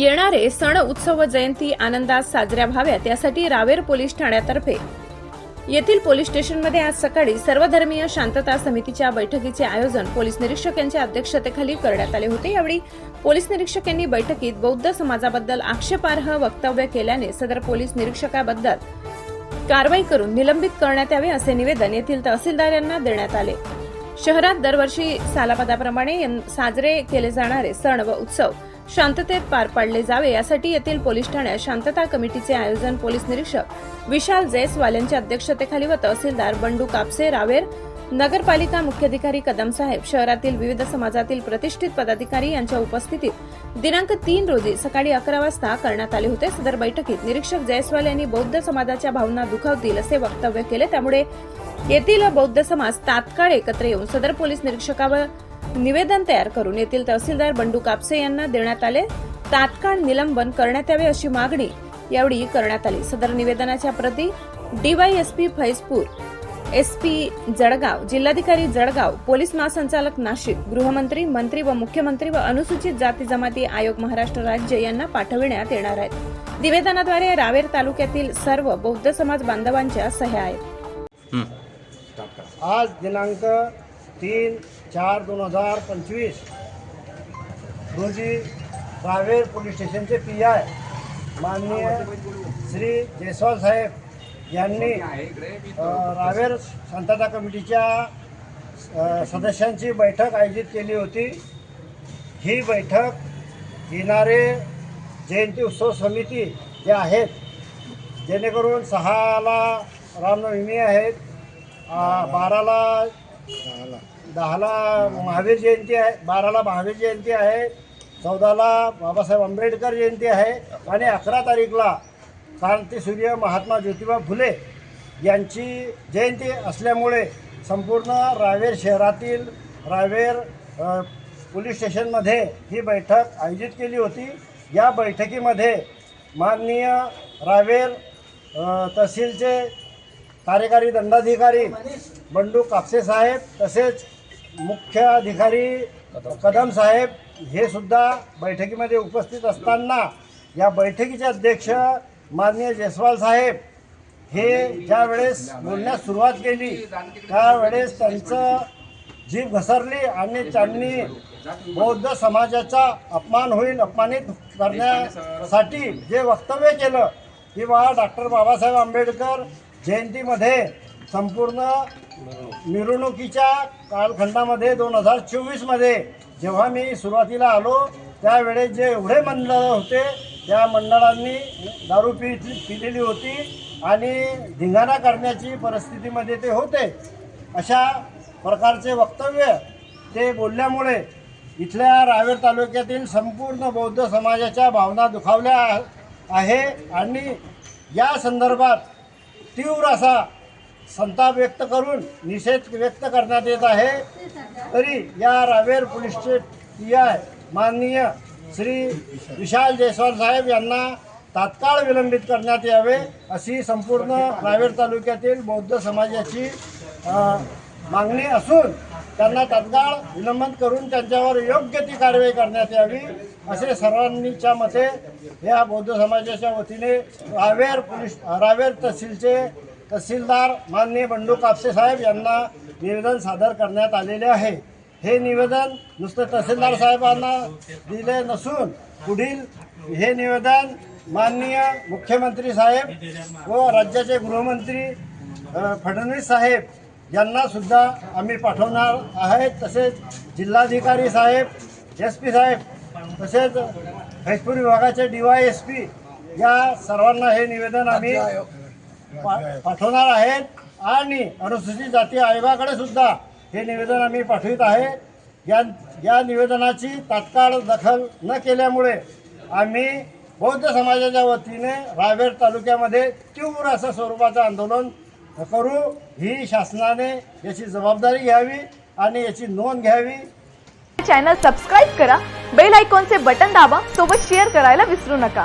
येणारे सण उत्सव व जयंती आनंदात साजऱ्या व्हाव्यात यासाठी रावेर पोलीस ठाण्यातर्फे येथील पोलीस स्टेशनमध्ये आज सकाळी सर्वधर्मीय शांतता समितीच्या बैठकीचे आयोजन पोलीस निरीक्षक यांच्या अध्यक्षतेखाली करण्यात आले होते. यावेळी पोलीस निरीक्षक यांनी बैठकीत बौद्ध समाजाबद्दल आक्षेपार्ह वक्तव्य केल्याने सदर पोलीस निरीक्षकाबद्दल कारवाई करून निलंबित करण्यात यावे असे निवेदन येथील तहसीलदार यांना देण्यात आले. शहरात दरवर्षी सालापदाप्रमाणे साजरे केले जाणारे सण व उत्सव शांततेत पार पाडले जावे यासाठी येथील पोलीस ठाण्यात शांतता कमिटीचे आयोजन पोलीस निरीक्षक विशाल जयस्वाल यांच्या अध्यक्षतेखाली व तहसीलदार बंडू कापसे रावेर नगरपालिका मुख्याधिकारी कदम साहेब शहरातील विविध समाजातील प्रतिष्ठित पदाधिकारी यांच्या उपस्थितीत दिनांक तीन रोजी सकाळी अकरा वाजता करण्यात आले होते. सदर बैठकीत निरीक्षक जयस्वाल यांनी बौद्ध समाजाच्या भावना दुखावतील असे वक्तव्य केले. त्यामुळे येथील बौद्ध समाज तात्काळ एकत्र येऊन सदर पोलीस निरीक्षकावर निवेदन तयार करून येथील तहसीलदार बंडू कापसे यांना देण्यात आले. तात्काळ निलंबन करण्यात यावे अशी मागणी यावेळी करण्यात आली. सदर निवेदनाच्या प्रती डीवायएसपी फैजपूर एसपी जळगाव जिल्हाधिकारी जळगाव पोलीस महासंचालक नाशिक गृहमंत्री मंत्री व मुख्यमंत्री व अनुसूचित जाती जमाती आयोग महाराष्ट्र राज्य यांना पाठविण्यात येणार आहेत. निवेदनाद्वारे रावेर तालुक्यातील सर्व बौद्ध समाज बांधवांच्या सह्या आहेत. आज दिनांक तीन चार दोन हजार पंचवीस. रोजी रावेर पोलीस स्टेशनचे पी आय माननीय श्री जयस्वाल साहेब यांनी रावेर शांतता कमिटीच्या सदस्यांची बैठक आयोजित केली होती. ही बैठक येणारे जयंती उत्सव समिती जे आहेत जेणेकरून सहाला रामनवमी आहेत बाराला दहाला. महावीर जयंती आहे बाराला महावीर जयंती आहे चौदाला बाबासाहेब आंबेडकर जयंती आहे आणि अकरा तारीखला क्रांतीसूर्य महात्मा ज्योतिबा फुले यांची जयंती असल्यामुळे संपूर्ण रावेर शहरातील रावेर पोलीस स्टेशनमध्ये ही बैठक आयोजित केली होती. या बैठकीमध्ये माननीय रावेर तहसीलचे कार्यकारी दंडाधिकारी बंडू कापसे साहेब तसेच मुख्य अधिकारी कदम साहेब हे सुद्धा बैठकीमध्ये उपस्थित असताना या बैठकीचे अध्यक्ष माननीय जयस्वाल साहेब हे ज्या वेळेस बोलण्यास सुरुवात केली त्यावेळेस त्यांचं जीभ घसरली आणि त्यांनी बौद्ध समाजाचा अपमान होईल अपमानित करण्यासाठी जे वक्तव्य केलं की बा डॉक्टर बाबासाहेब आंबेडकर जयंतीमध्ये संपूर्ण मिरवणुकीच्या कालखंडामध्ये दोन हजार चोवीसमध्ये जेव्हा मी सुरुवातीला आलो त्यावेळेस जे एवढे मंडळ होते त्या मंडळांनी दारू पि पिलेली होती आणि धिंगाणा करण्याची परिस्थितीमध्ये ते होते. अशा प्रकारचे वक्तव्य ते बोलल्यामुळे इथल्या रावेर तालुक्यातील संपूर्ण बौद्ध समाजाच्या भावना दुखावल्या आहे आणि या संदर्भात तीव्र असा संताप व्यक्त करून निषेध व्यक्त करण्यात येत आहे. तरी या रावेर पोलीसचे पी आय माननीय श्री विशाल जयस्वाल साहेब यांना तात्काळ विलंबित करण्यात यावे अशी संपूर्ण रावेर तालुक्यातील बौद्ध समाजाची मागणी असून त्यांना तात्काळ विलंबन करून त्यांच्यावर योग्य ती कारवाई करण्यात यावी असे सर्वांनीच्या मते या बौद्ध समाजाच्या वतीने रावेर पोलीस रावेर तहसीलचे तहसीलदार माननीय बंडू कापसे साहेब यांना निवेदन सादर करण्यात आलेले आहे. हे निवेदन नुसतं तहसीलदार साहेबांना दिले नसून पुढील हे निवेदन माननीय मुख्यमंत्री साहेब व राज्याचे गृहमंत्री फडणवीस साहेब यांना सुद्धा आम्ही पाठवणार आहेत. तसेच जिल्हाधिकारी साहेब एस पी साहेब तसेच फैजपूर विभागाचे डी वाय एस पी या सर्वांना हे निवेदन आम्ही पाठवणार आहेत. आणि अनुसूचित जाती आयोगाकडे सुद्धा हे निवेदन आम्ही पाठवित आहे. या या निवेदनाची तात्काळ दखल न केल्यामुळे आम्ही बौद्ध समाजाच्या वतीने रावेर तालुक्यामध्ये तीव्र असं स्वरूपाचं आंदोलन करू. ही शासनाने याची जबाबदारी घ्यावी आणि याची नोंद घ्यावी. चॅनल सबस्क्राईब करा. बेल आयकॉनचे बटन दाबा. सोबत शेअर करायला विसरू नका.